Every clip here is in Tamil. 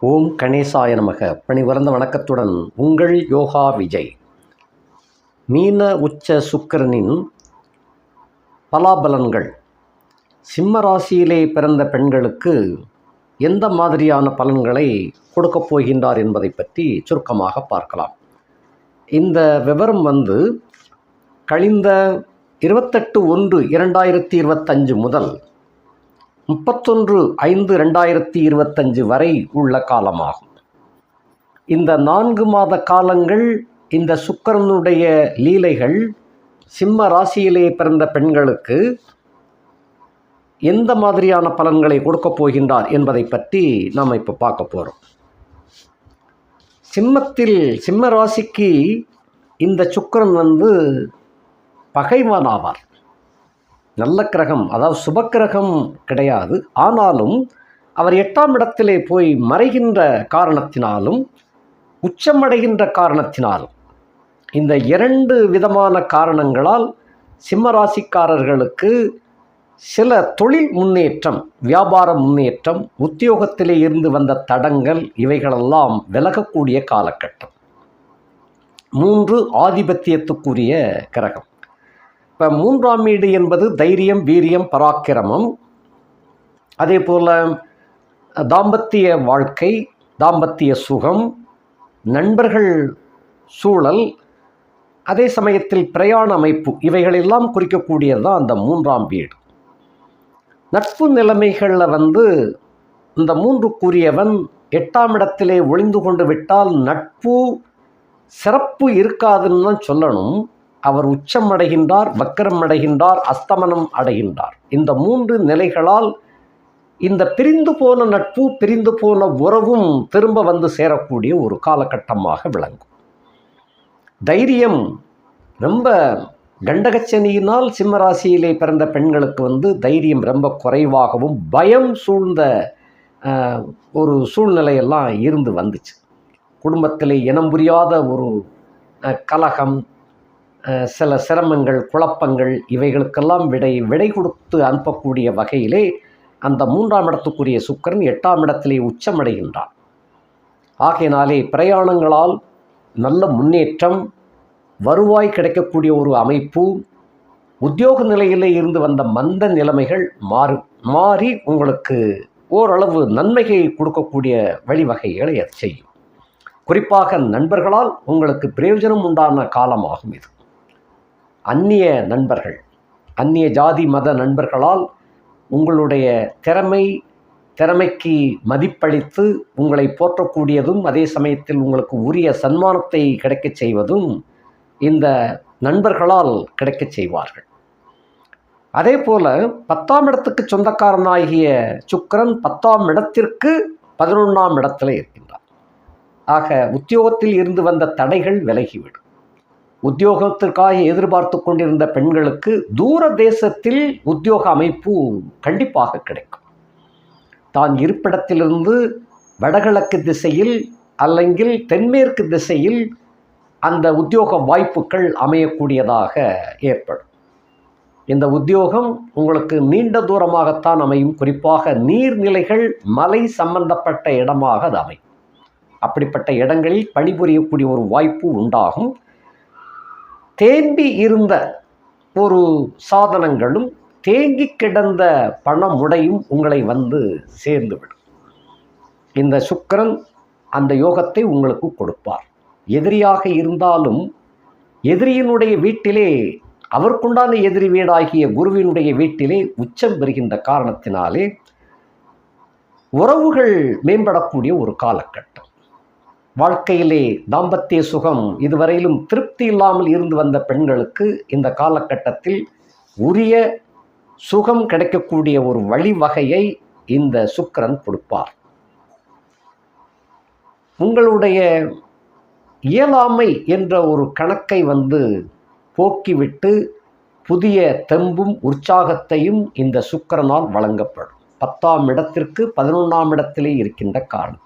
ஓம் கணேசாய நமக. பணிவரந்த வணக்கத்துடன் உங்கள் யோகா விஜய். மீன உச்ச சுக்கிரனின் பலாபலன்கள். சிம்ம ராசியிலே பிறந்த பெண்களுக்கு எந்த மாதிரியான பலன்களை கொடுக்கப் போகின்றார் என்பதை பற்றி சுருக்கமாக பார்க்கலாம். இந்த விவரம் வந்து கழிந்த இருபத்தெட்டு ஒன்று இரண்டாயிரத்தி இருபத்தஞ்சு முதல் முப்பத்தொன்று ஐந்து ரெண்டாயிரத்தி இருபத்தஞ்சு வரை உள்ள காலமாகும். இந்த நான்கு மாத காலங்கள் இந்த சுக்கிரனுடைய லீலைகள் சிம்ம ராசியிலே பிறந்த பெண்களுக்கு எந்த மாதிரியான பலன்களை கொடுக்கப் போகின்றார் என்பதை பற்றி நாம் இப்போ பார்க்க போகிறோம் சிம்மத்தில் சிம்ம ராசிக்கு இந்த சுக்கிரன் வந்து பகைவனாவார் நல்ல கிரகம் அதாவது சுபக்கிரகம் கிடையாது. ஆனாலும் அவர் எட்டாம் இடத்திலே போய் மறைகின்ற காரணத்தினாலும் உச்சமடைகின்ற காரணத்தினாலும் இந்த இரண்டு விதமான காரணங்களால் சிம்மராசிக்காரர்களுக்கு சில தொழில் முன்னேற்றம் வியாபார முன்னேற்றம் உத்தியோகத்திலே இருந்து வந்த தடங்கள் இவைகளெல்லாம் விலகக்கூடிய காலகட்டம். மூன்று ஆதிபத்தியத்துக்குரிய கிரகம். இப்போ மூன்றாம் வீடு என்பது தைரியம் வீரியம் பராக்கிரமம். அதே போல் தாம்பத்திய வாழ்க்கை தாம்பத்திய சுகம் நண்பர்கள் சூழல் அதே சமயத்தில் பிரயாண அமைப்பு இவைகளெல்லாம் குறிக்கக்கூடியது தான் அந்த மூன்றாம் வீடு நட்பு நிலைமைகளில் வந்து இந்த மூன்று கூறியவன் எட்டாம் இடத்திலே ஒளிந்து கொண்டு விட்டால் நட்பு சிறப்பு இருக்காதுன்னு தான் சொல்லணும். அவர் உச்சம் அடைகின்றார் வக்கரம் அடைகின்றார் அஸ்தமனம் அடைகின்றார். இந்த மூன்று நிலைகளால் இந்த பிரிந்து போன நட்பு பிரிந்து போன உறவும் திரும்ப வந்து சேரக்கூடிய ஒரு காலகட்டமாக விளங்கும். தைரியம் ரொம்ப கண்டகச்சனியினால் சிம்மராசியிலே பிறந்த பெண்களுக்கு வந்து தைரியம் ரொம்ப குறைவாகவும் பயம் சூழ்ந்த ஒரு சூழ்நிலையெல்லாம் இருந்து வந்துச்சு. குடும்பத்திலே இனம் புரியாத ஒரு கலகம் சில சிரமங்கள் குழப்பங்கள் இவைகளுக்கெல்லாம் விடை விடை கொடுத்து அனுப்பக்கூடிய வகையிலே அந்த மூன்றாம் இடத்துக்குரிய சுக்கிரன் எட்டாம் இடத்திலே உச்சமடைகின்றான். ஆகையினாலே பிரயாணங்களால் நல்ல முன்னேற்றம் வருவாய் கிடைக்கக்கூடிய ஒரு அமைப்பு உத்தியோக நிலையிலே இருந்து வந்த மந்த நிலைமைகள் மாறு மாறி உங்களுக்கு ஓரளவு நன்மையை கொடுக்கக்கூடிய வழிவகைகளை அது செய்யும். குறிப்பாக நண்பர்களால் உங்களுக்கு பிரயோஜனம் உண்டான காலமாகும் இது. அந்நிய நண்பர்கள் அந்நிய ஜாதி மத நண்பர்களால் உங்களுடைய திறமை திறமைக்கு மதிப்பளித்து உங்களை போற்றக்கூடியதும் அதே சமயத்தில் உங்களுக்கு உரிய சன்மானத்தை கிடைக்கச் செய்வதும் இந்த நண்பர்களால் கிடைக்கச் செய்வார்கள். அதே போல் பத்தாம் இடத்துக்கு சொந்தக்காரனாகிய சுக்கரன் பத்தாம் இடத்திற்கு பதினொன்றாம் இடத்துல இருக்கின்றார் ஆக உத்தியோகத்தில் இருந்து வந்த தடைகள் விலகிவிடும். உத்தியோகத்திற்காக எதிர்பார்த்து கொண்டிருந்த பெண்களுக்கு தூர தேசத்தில் உத்தியோக அமைப்பு கண்டிப்பாக கிடைக்கும். தான் இருப்பிடத்திலிருந்து வடகிழக்கு திசையில் அல்லங்கில் தென்மேற்கு திசையில் அந்த உத்தியோக வாய்ப்புகள் அமையக்கூடியதாக ஏற்படும். இந்த உத்தியோகம் உங்களுக்கு நீண்ட தூரமாகத்தான் அமையும். குறிப்பாக நீர்நிலைகள் மலை சம்பந்தப்பட்ட இடமாக அது அமையும். அப்படிப்பட்ட இடங்களில் பணிபுரியக்கூடிய ஒரு வாய்ப்பு உண்டாகும். தேம்பி இருந்த ஒரு சாதனங்களும் தேங்கி கிடந்த பணமுடையும் உங்களை வந்து சேர்ந்துவிடும். இந்த சுக்கரன் அந்த யோகத்தை உங்களுக்கு கொடுப்பார். எதிரியாக இருந்தாலும் எதிரியினுடைய வீட்டிலே அவருக்குண்டான எதிரி வீடாகிய குருவினுடைய வீட்டிலே உச்சம் பெறுகின்ற காரணத்தினாலே உறவுகள் மேம்படக்கூடிய ஒரு காலகட்டம். வாழ்க்கையிலே தாம்பத்திய சுகம் இதுவரையிலும் திருப்தி இல்லாமல் இருந்து வந்த பெண்களுக்கு இந்த காலகட்டத்தில் உரிய சுகம் கிடைக்கக்கூடிய ஒரு வழிவகையை இந்த சுக்கிரன் கொடுப்பார். உங்களுடைய இயலாமை என்ற ஒரு கணக்கை வந்து போக்கிவிட்டு புதிய தெம்பும் உற்சாகத்தையும் இந்த சுக்கரனால் வழங்கப்படும். பத்தாம் இடத்திற்கு பதினொன்றாம் இடத்திலே இருக்கின்ற காரணம்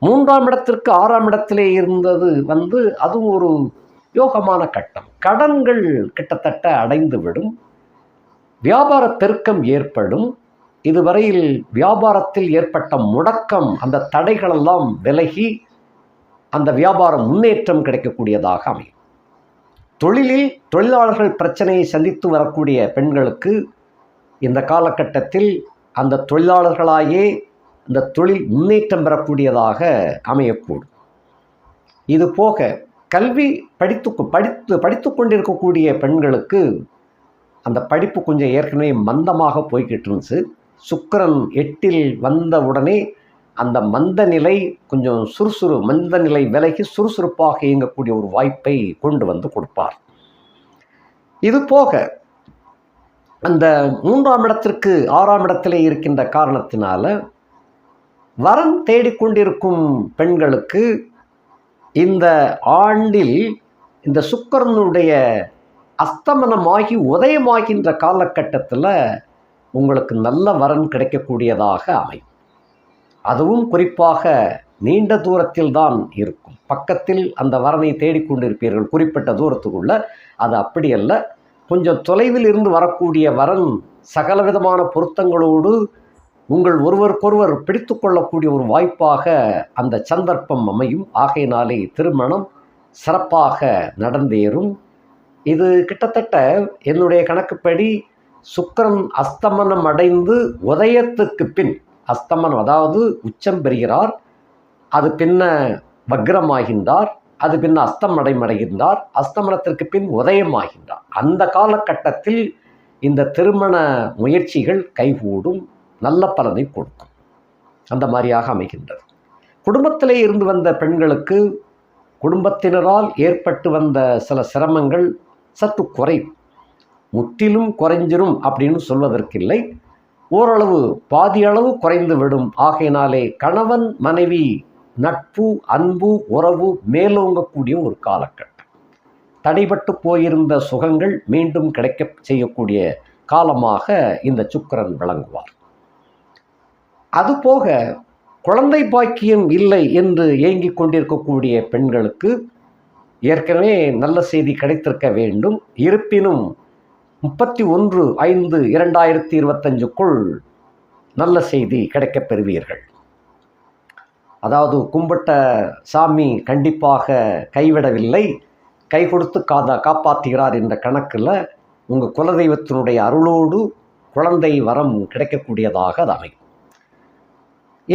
மூன்றாம் இடத்திற்கு ஆறாம் இடத்திலே இருந்தது வந்து அதுவும் ஒரு யோகமான கட்டம். கடன்கள் கிட்டத்தட்ட அடைந்துவிடும். வியாபார பெருக்கம் ஏற்படும். இதுவரையில் வியாபாரத்தில் ஏற்பட்ட முடக்கம் அந்த தடைகளெல்லாம் விலகி அந்த வியாபார முன்னேற்றம் கிடைக்கக்கூடியதாக அமையும். தொழிலில் தொழிலாளர்கள் பிரச்சனையை சந்தித்து வரக்கூடிய பெண்களுக்கு இந்த காலகட்டத்தில் அந்த தொழிலாளர்களாயே இந்த தொழில் முன்னேற்றம் பெறக்கூடியதாக அமையக்கூடும். இது போக கல்வி படித்து படித்து படித்து கொண்டிருக்கக்கூடிய பெண்களுக்கு அந்த படிப்பு கொஞ்சம் ஏற்கனவே மந்தமாக போய்கிட்டு இருந்துச்சு. சுக்கரன் எட்டில் வந்த உடனே அந்த மந்த நிலை கொஞ்சம் சுறுசுறு மந்த நிலை விலகி சுறுசுறுப்பாக இயங்கக்கூடிய ஒரு வாய்ப்பை கொண்டு வந்து கொடுப்பார். இது போக அந்த மூன்றாம் இடத்திற்கு ஆறாம் இடத்திலே இருக்கின்ற காரணத்தினால வரம் தேடிக்கொண்டிருக்கும் பெண்களுக்கு இந்த ஆண்டில் இந்த சுக்கரனுடைய அஸ்தமனமாகி உதயமாகின்ற காலகட்டத்தில் உங்களுக்கு நல்ல வரன் கிடைக்கக்கூடியதாக அமையும். அதுவும் குறிப்பாக நீண்ட தூரத்தில் தான் இருக்கும். பக்கத்தில் அந்த வரனை தேடிக்கொண்டிருப்பீர்கள் குறிப்பிட்ட தூரத்துக்குள்ள. அது அப்படி அல்ல. கொஞ்சம் தொலைவில் இருந்து வரக்கூடிய வரன் சகலவிதமான பொருத்தங்களோடு உங்கள் ஒருவருக்கொருவர் பிடித்து கொள்ளக்கூடிய ஒரு வாய்ப்பாக அந்த சந்தர்ப்பம் அமையும். ஆகையினாலே திருமணம் சிறப்பாக நடந்தேறும். இது கிட்டத்தட்ட என்னுடைய கணக்குப்படி சுக்கரன் அஸ்தமனம் அடைந்து உதயத்துக்கு பின் அஸ்தமனம் அதாவது உச்சம் பெறுகிறார். அது பின்ன வக்ரமாகின்றார். அது பின்ன அஸ்தமடைமடைகின்றார் அஸ்தமனத்திற்கு பின் உதயமாகின்றார். அந்த காலகட்டத்தில் இந்த திருமண முயற்சிகள் கைகூடும். நல்ல பலனை கொடுக்கும். அந்த மாதிரியாக அமைகின்றது. குடும்பத்திலே இருந்து வந்த பெண்களுக்கு குடும்பத்தினரால் ஏற்பட்டு வந்த சில சிரமங்கள் சற்று குறையும் முற்றிலும் குறைஞ்சிரும் அப்படின்னு சொல்வதற்கில்லை. ஓரளவு பாதியளவு குறைந்து விடும். ஆகையினாலே கணவன் மனைவி நட்பு அன்பு உறவு மேலோங்கக்கூடிய ஒரு காலகட்டம். தடைபட்டு போயிருந்த சுகங்கள் மீண்டும் கிடைக்க செய்யக்கூடிய காலமாக இந்த சுக்கிரன் விளங்குவார். அதுபோக குழந்தை பாக்கியம் இல்லை என்று ஏங்கிக் கொண்டிருக்கக்கூடிய பெண்களுக்கு ஏற்கனவே நல்ல செய்தி கிடைத்திருக்க வேண்டும். இருப்பினும் முப்பத்தி ஒன்று ஐந்து இரண்டாயிரத்தி இருபத்தஞ்சுக்குள் நல்ல செய்தி கிடைக்கப் பெறுவீர்கள். அதாவது கும்பிட்ட சாமி கண்டிப்பாக கைவிடவில்லை. கை கொடுத்து காதா காப்பாற்றுகிறார் என்ற கணக்கில் உங்கள் குலதெய்வத்தினுடைய அருளோடு குழந்தை வரம் கிடைக்கக்கூடியதாக அது அமையும்.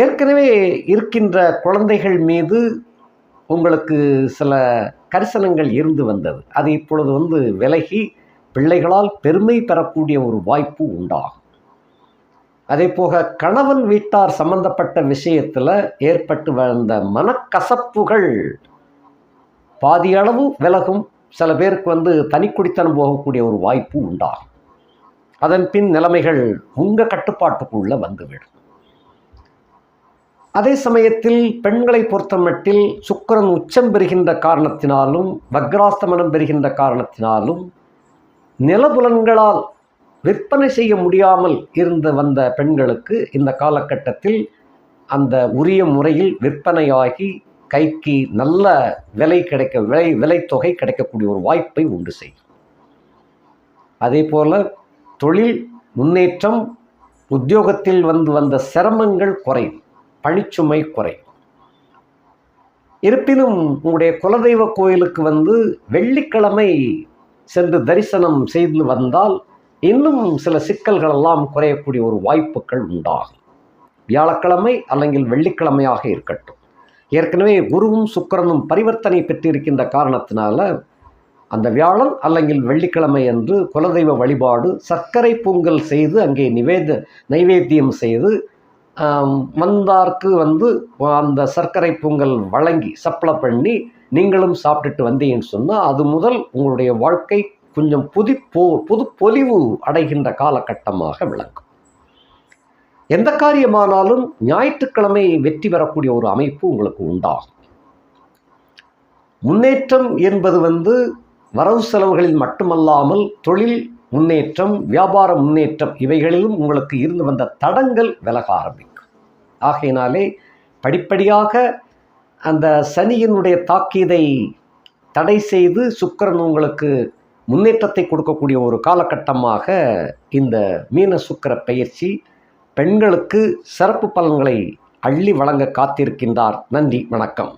ஏற்கனவே இருக்கின்ற குழந்தைகள் மீது உங்களுக்கு சில கரிசனங்கள் இருந்து வந்தது. அது இப்பொழுது வந்து விலகி பிள்ளைகளால் பெருமை பெறக்கூடிய ஒரு வாய்ப்பு உண்டாகும். அதே போக கணவன் வீட்டார் சம்பந்தப்பட்ட விஷயத்தில் ஏற்பட்டு வந்த மனக்கசப்புகள் பாதியளவு விலகும். சில பேருக்கு வந்து தனிக்குடித்தனம் போகக்கூடிய ஒரு வாய்ப்பு உண்டாகும். அதன் பின் நிலைமைகள் உங்கள் கட்டுப்பாட்டுக்குள்ளே வந்துவிடும். அதே சமயத்தில் பெண்களை பொறுத்தமட்டில் சுக்கிரன் உச்சம் பெறுகின்ற காரணத்தினாலும் வக்ராஸ்தமனம் பெறுகின்ற காரணத்தினாலும் நிலபுலன்களால் விற்பனை செய்ய முடியாமல் இருந்து வந்த பெண்களுக்கு இந்த காலகட்டத்தில் அந்த உரிய முறையில் விற்பனையாகி கைக்கு நல்ல விலை கிடைக்க விலை விலைத்தொகை கிடைக்கக்கூடிய ஒரு வாய்ப்பை உண்டு செய்யும். அதே போல் தொழில் முன்னேற்றம் உத்தியோகத்தில் வந்து வந்த சிரமங்கள் குறையும். பணிச்சுமை குறையும் இருப்பினும் உங்களுடைய குலதெய்வ கோயிலுக்கு வந்து வெள்ளிக்கிழமை சென்று தரிசனம் செய்து வந்தால் இன்னும் சில சிக்கல்களெல்லாம் குறையக்கூடிய ஒரு வாய்ப்புகள் உண்டாகும். வியாழக்கிழமை அல்லங்கில் வெள்ளிக்கிழமையாக இருக்கட்டும். ஏற்கனவே குருவும் சுக்கரனும் பரிவர்த்தனை பெற்றிருக்கின்ற காரணத்தினால அந்த வியாழன் அல்லங்கில் வெள்ளிக்கிழமை அன்று குலதெய்வ வழிபாடு சர்க்கரை பொங்கல் செய்து அங்கே நிவேத நைவேத்தியம் செய்து வந்தார்க்கு வந்து அந்த சர்க்கரை பொங்கல் வழங்கி சப்ளை பண்ணி நீங்களும் சாப்பிட்டுட்டு வந்தீங்கன்னு சொன்னால் அது முதல் உங்களுடைய வாழ்க்கை கொஞ்சம் புதி போ புது பொலிவு அடைகின்ற காலகட்டமாக விளங்கும். எந்த காரியமானாலும் ஞாயிற்றுக்கிழமை வெற்றி பெறக்கூடிய ஒரு அமைப்பு உங்களுக்கு உண்டாகும். முன்னேற்றம் என்பது வந்து வரவு செலவுகளில் மட்டுமல்லாமல் தொழில் முன்னேற்றம் வியாபார முன்னேற்றம் இவைகளிலும் உங்களுக்கு இருந்து வந்த தடங்கள் விலக ஆரம்பிக்கும். ஆகையினாலே படிப்படியாக அந்த சனியினுடைய தாக்கீதை தடை செய்து சுக்கரன் உங்களுக்கு முன்னேற்றத்தை கொடுக்கக்கூடிய ஒரு காலகட்டமாக இந்த மீன சுக்கிர பயிற்சி பெண்களுக்கு சிறப்பு பலன்களை அள்ளி வழங்க காத்திருக்கின்றார். நன்றி வணக்கம்.